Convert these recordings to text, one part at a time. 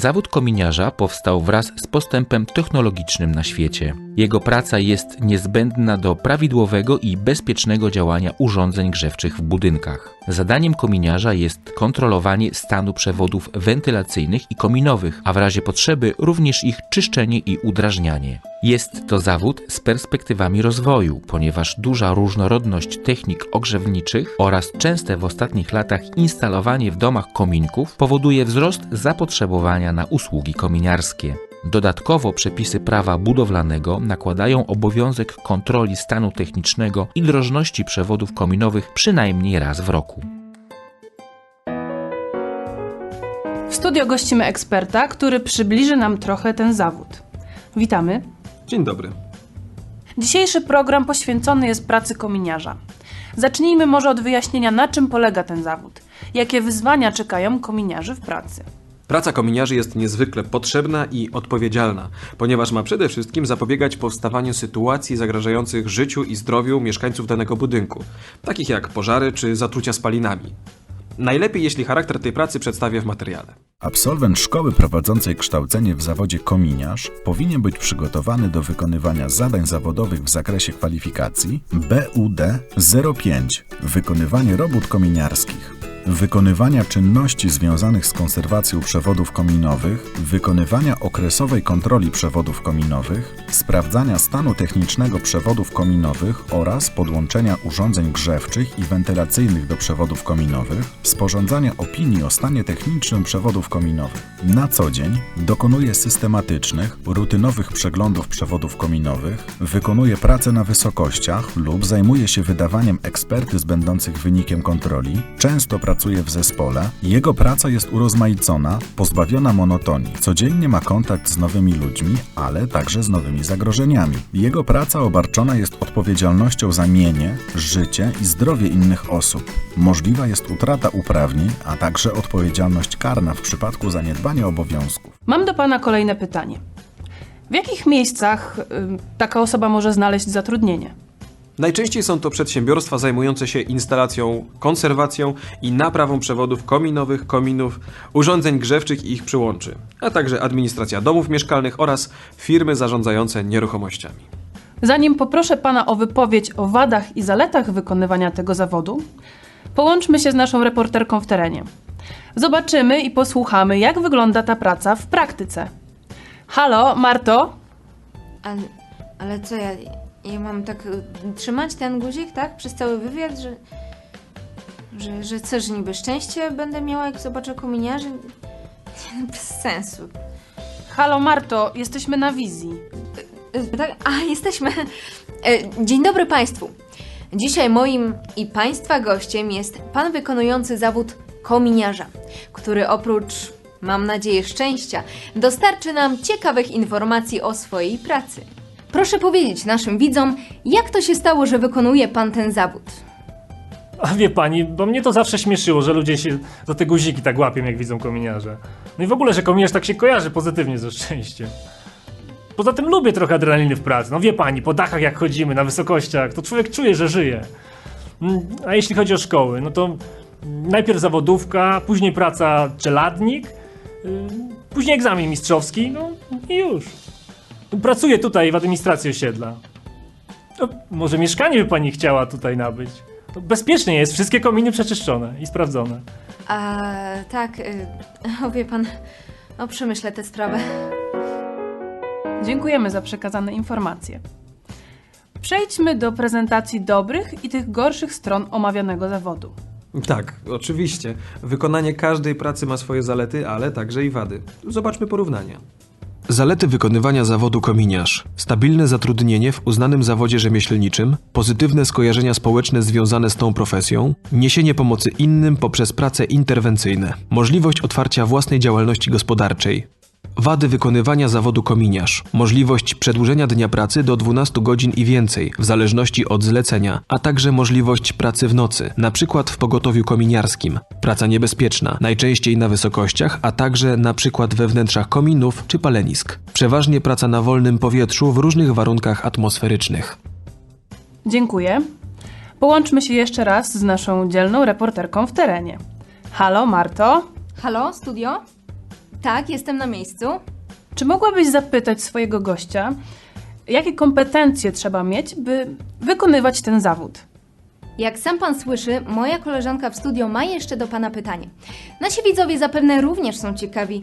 Zawód kominiarza powstał wraz z postępem technologicznym na świecie. Jego praca jest niezbędna do prawidłowego i bezpiecznego działania urządzeń grzewczych w budynkach. Zadaniem kominiarza jest kontrolowanie stanu przewodów wentylacyjnych i kominowych, a w razie potrzeby również ich czyszczenie i udrażnianie. Jest to zawód z perspektywami rozwoju, ponieważ duża różnorodność technik ogrzewniczych oraz częste w ostatnich latach instalowanie w domach kominków powoduje wzrost zapotrzebowania na usługi kominiarskie. Dodatkowo przepisy prawa budowlanego nakładają obowiązek kontroli stanu technicznego i drożności przewodów kominowych przynajmniej raz w roku. W studio gościmy eksperta, który przybliży nam trochę ten zawód. Witamy. Dzień dobry. Dzisiejszy program poświęcony jest pracy kominiarza. Zacznijmy może od wyjaśnienia, na czym polega ten zawód. Jakie wyzwania czekają kominiarzy w pracy. Praca kominiarzy jest niezwykle potrzebna i odpowiedzialna, ponieważ ma przede wszystkim zapobiegać powstawaniu sytuacji zagrażających życiu i zdrowiu mieszkańców danego budynku, takich jak pożary czy zatrucia spalinami. Najlepiej, jeśli charakter tej pracy przedstawię w materiale. Absolwent szkoły prowadzącej kształcenie w zawodzie kominiarz powinien być przygotowany do wykonywania zadań zawodowych w zakresie kwalifikacji BUD 05 wykonywanie robót kominiarskich. Wykonywania czynności związanych z konserwacją przewodów kominowych, wykonywania okresowej kontroli przewodów kominowych, sprawdzania stanu technicznego przewodów kominowych oraz podłączenia urządzeń grzewczych i wentylacyjnych do przewodów kominowych, sporządzania opinii o stanie technicznym przewodów kominowych. Na co dzień dokonuje systematycznych, rutynowych przeglądów przewodów kominowych, wykonuje pracę na wysokościach lub zajmuje się wydawaniem ekspertyz będących wynikiem kontroli, często pracuje w zespole. Jego praca jest urozmaicona, pozbawiona monotonii. Codziennie ma kontakt z nowymi ludźmi, ale także z nowymi zagrożeniami. Jego praca obarczona jest odpowiedzialnością za mienie, życie i zdrowie innych osób. Możliwa jest utrata uprawnień, a także odpowiedzialność karna w przypadku zaniedbania obowiązków. Mam do Pana kolejne pytanie. W jakich miejscach y, taka osoba może znaleźć zatrudnienie? Najczęściej są to przedsiębiorstwa zajmujące się instalacją, konserwacją i naprawą przewodów kominowych, kominów, urządzeń grzewczych i ich przyłączy, a także administracja domów mieszkalnych oraz firmy zarządzające nieruchomościami. Zanim poproszę Pana o wypowiedź o wadach i zaletach wykonywania tego zawodu, połączmy się z naszą reporterką w terenie. Zobaczymy i posłuchamy, jak wygląda ta praca w praktyce. Halo, Marto? Ale, ale co ja. Ja mam tak y, trzymać ten guzik, tak? Przez cały wywiad, że. Że, że co, że niby szczęście będę miała, jak zobaczę kominiarzy? Nie, Bez sensu. Halo, Marto, jesteśmy na wizji. Y, Tak, a jesteśmy. E, Dzień dobry Państwu. Dzisiaj moim i Państwa gościem jest pan wykonujący zawód kominiarza, który oprócz, mam nadzieję, szczęścia, dostarczy nam ciekawych informacji o swojej pracy. Proszę powiedzieć naszym widzom, jak to się stało, że wykonuje pan ten zawód? A wie pani, bo mnie to zawsze śmieszyło, że ludzie się za te guziki tak łapią, jak widzą kominiarze. No i w ogóle, że kominiarz tak się kojarzy pozytywnie ze szczęściem. Poza tym lubię trochę adrenaliny w pracy. No wie pani, po dachach jak chodzimy, na wysokościach, to człowiek czuje, że żyje. Mm, A jeśli chodzi o szkoły, no to najpierw zawodówka, później praca czeladnik, yy, później egzamin mistrzowski, no i już. Pracuję tutaj w administracji osiedla. No, może mieszkanie by pani chciała tutaj nabyć? To bezpiecznie jest, wszystkie kominy przeczyszczone i sprawdzone. A tak, y, o wie pan, o przemyślę tę sprawę. Dziękujemy za przekazane informacje. Przejdźmy do prezentacji dobrych i tych gorszych stron omawianego zawodu. Tak, oczywiście. Wykonanie każdej pracy ma swoje zalety, ale także i wady. Zobaczmy porównania. Zalety wykonywania zawodu kominiarz: stabilne zatrudnienie w uznanym zawodzie rzemieślniczym, pozytywne skojarzenia społeczne związane z tą profesją, niesienie pomocy innym poprzez prace interwencyjne, możliwość otwarcia własnej działalności gospodarczej. Wady wykonywania zawodu kominiarz: możliwość przedłużenia dnia pracy do 12 godzin i więcej, w zależności od zlecenia, a także możliwość pracy w nocy, na przykład w pogotowiu kominiarskim. Praca niebezpieczna, najczęściej na wysokościach, a także na przykład we wnętrzach kominów czy palenisk. Przeważnie praca na wolnym powietrzu w różnych warunkach atmosferycznych. Dziękuję. Połączmy się jeszcze raz z naszą dzielną reporterką w terenie. Halo, Marto. Halo, studio? Tak, jestem na miejscu. Czy mogłabyś zapytać swojego gościa, jakie kompetencje trzeba mieć, by wykonywać ten zawód? Jak sam pan słyszy, moja koleżanka w studio ma jeszcze do pana pytanie. Nasi widzowie zapewne również są ciekawi,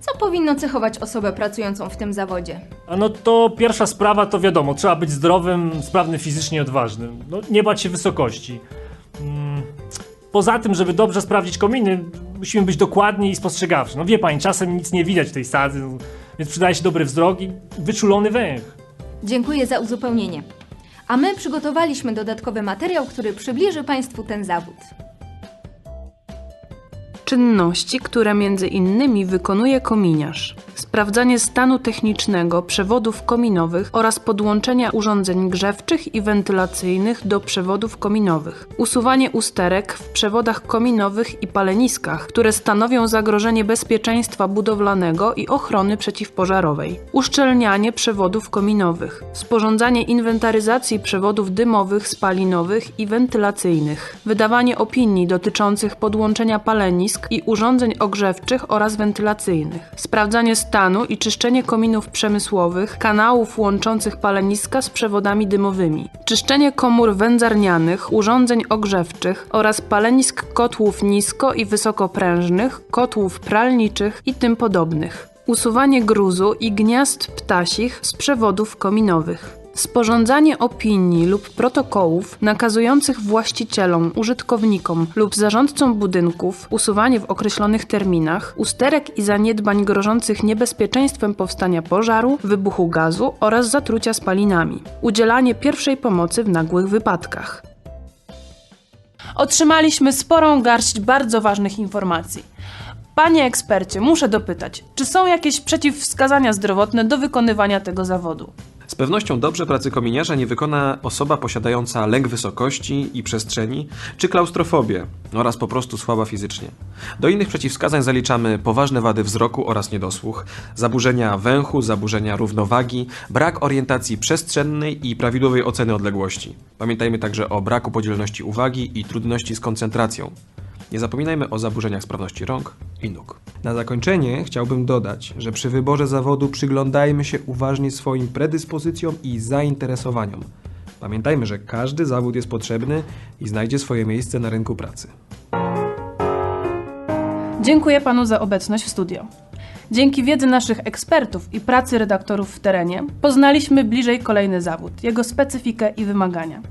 co powinno cechować osobę pracującą w tym zawodzie. A no to pierwsza sprawa to wiadomo, trzeba być zdrowym, sprawnym fizycznie odważnym. No, nie bać się wysokości. Mm, Poza tym, żeby dobrze sprawdzić kominy, musimy być dokładni i spostrzegawczy. No wie pani, czasem nic nie widać w tej sadzy, no, więc przydaje się dobry wzrok i wyczulony węch. Dziękuję za uzupełnienie. A my przygotowaliśmy dodatkowy materiał, który przybliży państwu ten zawód. Czynności, które między innymi wykonuje kominiarz. Sprawdzanie stanu technicznego przewodów kominowych oraz podłączenia urządzeń grzewczych i wentylacyjnych do przewodów kominowych. Usuwanie usterek w przewodach kominowych i paleniskach, które stanowią zagrożenie bezpieczeństwa budowlanego i ochrony przeciwpożarowej. Uszczelnianie przewodów kominowych. Sporządzanie inwentaryzacji przewodów dymowych, spalinowych i wentylacyjnych. Wydawanie opinii dotyczących podłączenia palenisk i urządzeń ogrzewczych oraz wentylacyjnych. Sprawdzanie stanu i czyszczenie kominów przemysłowych, kanałów łączących paleniska z przewodami dymowymi. Czyszczenie komór wędzarnianych, urządzeń ogrzewczych oraz palenisk kotłów nisko i wysokoprężnych, kotłów pralniczych i tym podobnych. Usuwanie gruzu i gniazd ptasich z przewodów kominowych. Sporządzanie opinii lub protokołów nakazujących właścicielom, użytkownikom lub zarządcom budynków usuwanie w określonych terminach usterek i zaniedbań grożących niebezpieczeństwem powstania pożaru, wybuchu gazu oraz zatrucia spalinami. Udzielanie pierwszej pomocy w nagłych wypadkach. Otrzymaliśmy sporą garść bardzo ważnych informacji. Panie ekspercie, muszę dopytać, czy są jakieś przeciwwskazania zdrowotne do wykonywania tego zawodu? Z pewnością dobrze pracy kominiarza nie wykona osoba posiadająca lęk wysokości i przestrzeni, czy klaustrofobię oraz po prostu słaba fizycznie. Do innych przeciwwskazań zaliczamy poważne wady wzroku oraz niedosłuch, zaburzenia węchu, zaburzenia równowagi, brak orientacji przestrzennej i prawidłowej oceny odległości. Pamiętajmy także o braku podzielności uwagi i trudności z koncentracją. Nie zapominajmy o zaburzeniach sprawności rąk i nóg. Na zakończenie chciałbym dodać, że przy wyborze zawodu przyglądajmy się uważnie swoim predyspozycjom i zainteresowaniom. Pamiętajmy, że każdy zawód jest potrzebny i znajdzie swoje miejsce na rynku pracy. Dziękuję panu za obecność w studio. Dzięki wiedzy naszych ekspertów i pracy redaktorów w terenie poznaliśmy bliżej kolejny zawód, jego specyfikę i wymagania.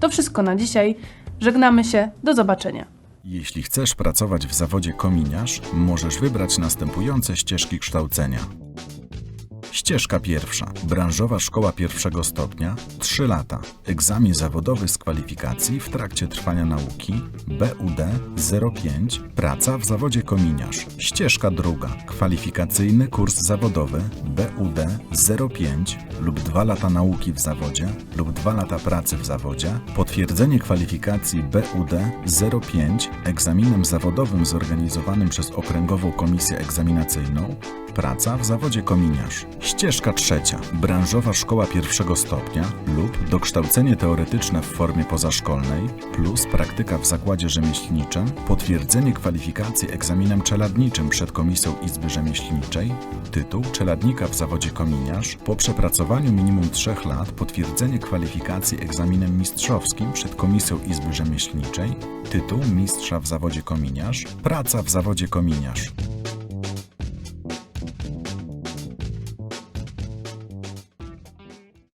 To wszystko na dzisiaj. Żegnamy się. Do zobaczenia. Jeśli chcesz pracować w zawodzie kominiarz, możesz wybrać następujące ścieżki kształcenia. Ścieżka pierwsza. Branżowa szkoła pierwszego stopnia. 3 lata. Egzamin zawodowy z kwalifikacji w trakcie trwania nauki. BUD 05. Praca w zawodzie kominiarz. Ścieżka druga. Kwalifikacyjny kurs zawodowy BUD 05 lub 2 lata nauki w zawodzie lub 2 lata pracy w zawodzie. Potwierdzenie kwalifikacji BUD 05 egzaminem zawodowym zorganizowanym przez Okręgową Komisję Egzaminacyjną. Praca w zawodzie kominiarz. Ścieżka trzecia. Branżowa szkoła pierwszego stopnia lub dokształcenie teoretyczne w formie pozaszkolnej plus praktyka w zakładzie rzemieślniczym, potwierdzenie kwalifikacji egzaminem czeladniczym przed Komisją Izby Rzemieślniczej, tytuł czeladnika w zawodzie kominiarz, po przepracowaniu minimum 3 lat potwierdzenie kwalifikacji egzaminem mistrzowskim przed Komisją Izby Rzemieślniczej, tytuł mistrza w zawodzie kominiarz, praca w zawodzie kominiarz.